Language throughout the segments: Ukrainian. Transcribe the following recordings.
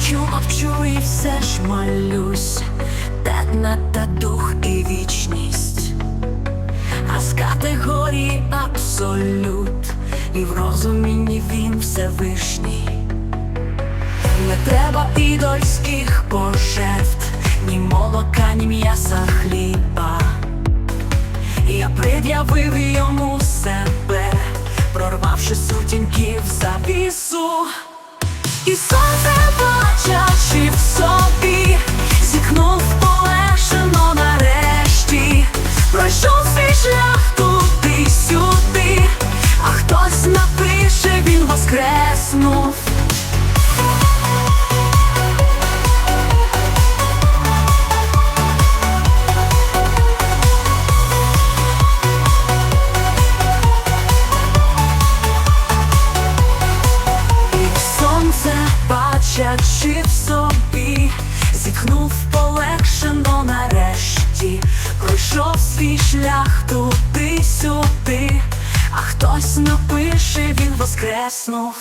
мовчу, мовчу і все ж молюсь, Тетна та дух і вічність, а з категорії абсолют, і в розумінні він Всевишній. Не треба ідольських пожертв, ні молока, ні м'яса хліба. Я пред'явив йому себе, прорвавши сутінків завісу. І сонце хтось напише, він воскреснув. Бачачи в собі, зітхнув полегшено нарешті, пройшов свій шлях туди-сюди, а хтось напише, він воскреснув.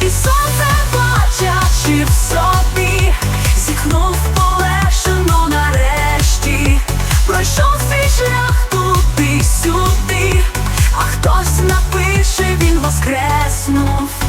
і сонце плачачи в собі, зіхнув полегшено нарешті, пройшов свій шлях туди сюди, а хтось напише, він воскреснув.